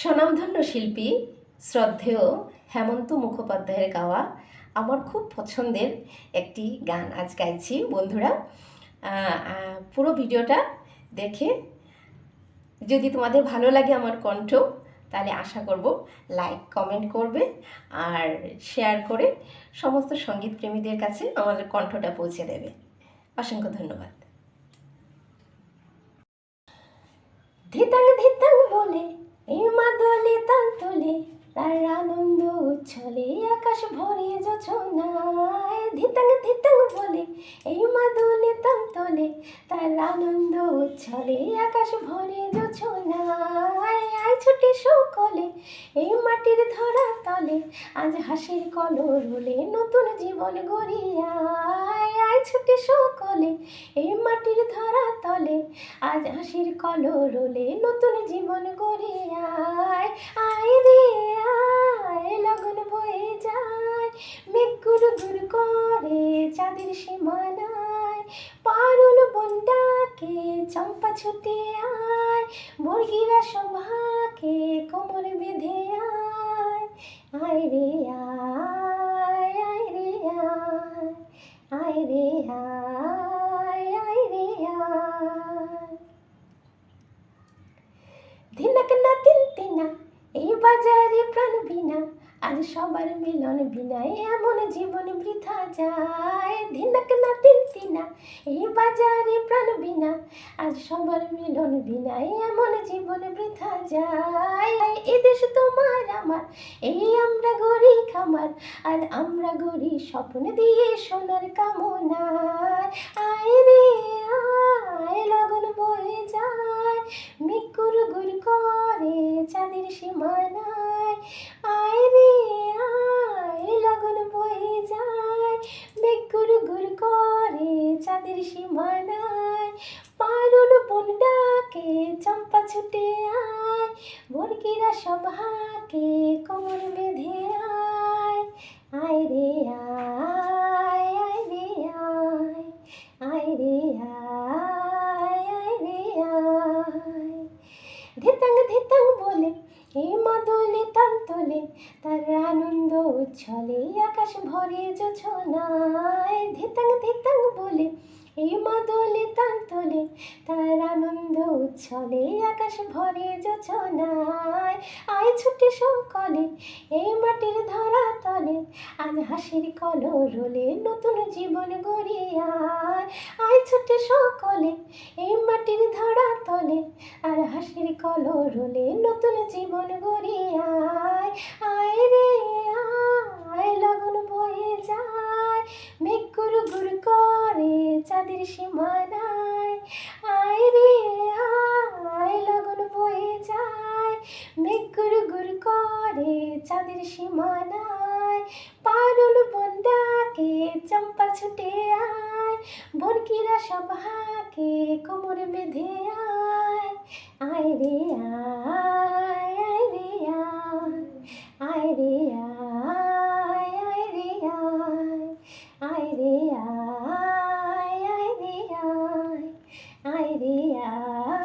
স্বনামধন্য শিল্পী, শ্রদ্ধেয় হেমন্ত মুখোপাধ্যায়ের গাওয়া আমার খুব পছন্দের একটি গান আজ গাইছি, বন্ধুরা। পুরো ভিডিওটা দেখে যদি তোমাদের ভালো লাগে আমার কণ্ঠ, তাহলে আশা করব লাইক, কমেন্ট করবে আর শেয়ার করে সমস্ত সংগীত প্রেমীদের কাছে আমার কণ্ঠটা পৌঁছে দেবে। অসংখ্য ধন্যবাদ। ধিতাং ধিতাং বলে মাদলে তাল তোলে, তার আনন্দ উচ্ছলে, আকাশ ভরে যোছনায়। ধিতাং ধিতাং বলে, এই মাদলে তাল তোলে, তার আনন্দ উচ্ছলে, আকাশ ভরে যোছনায়। আয় ছুটি সকলে, এই মাটির ধরা তলে, আজ হাসির কলর হলে নতুন জীবন গড়িয়ায়। আয় ছুটি সকলে, এই মাটির ধরা তলে, আজ হাসির কলর হলে নতুন জীবন করে আয়। আয় রে, আয়, লগন বয়ে যায়। মেঘ গুরু করে চাঁদের সীমানায়। পারুল বন্ডাকে চম্পা ছুটে আয়। বর্গিরা সভাকে কোমর বেঁধে আয়। বাজারে প্রাণ বিনা আজ সবার মিলন বিনায় এমন জীবন বৃথা যায়। দিনাক না তিন তিনা এই বাজারে প্রাণ বিনা আজ সবার মিলন বিনায় এমন জীবন বৃথা যায়। এ দেশ তোমার আমার, এই আমরা গড়ি খামার, আর আমরা গড়ি স্বপ্ন দিয়ে সোনার কামনায় আয় রে, আয়, লগন বয়ে যায়, মিকুর গুর করে চাঁদের সীমানায় আয় আয়, লগন বয়ে যায় মিকুর গুর করে চাঁদের সীমানায়। পারুল বন ডাকে চম্পা ছুটে আয়, বর্গিরা সভাকে কোমর বেঁধে আয়। আয় রে আয় আয় রে আয় আয় রে আয় আয় রে আয়। ধিতাং ধিতাং বলে এই মাদলে তোলে তার আনন্দ উচ্ছলে আকাশ ভরে যোছনায় মাদলে তাল তার আনন্দ উচ্ছলে, আকাশ ভরে যোছনায়। আয় ছুটে সকলে এই মাটির ধরা তলে, আজ হাসির কলর হলে নতুন জীবন গড়িয়ায় আয়। ছুটে সকলে এই মাটির ধরা তলে, আর হাসির কলর হলে নতুন জীবন গড়িয়ায় আয়। রে, আয়, লগন বয়ে যায় মেঘ গুরু গুরু চাঁদের সীমানায়। আয় রে, আয়, লগন বয়ে যায়। মেঘ গুরু গুরু করে চাঁদের সীমানায়। পারুল বন্দাকে চম্পা ছুটে আয়। বরকিরা সভাকে কোমর বেঁধে আয়। 呀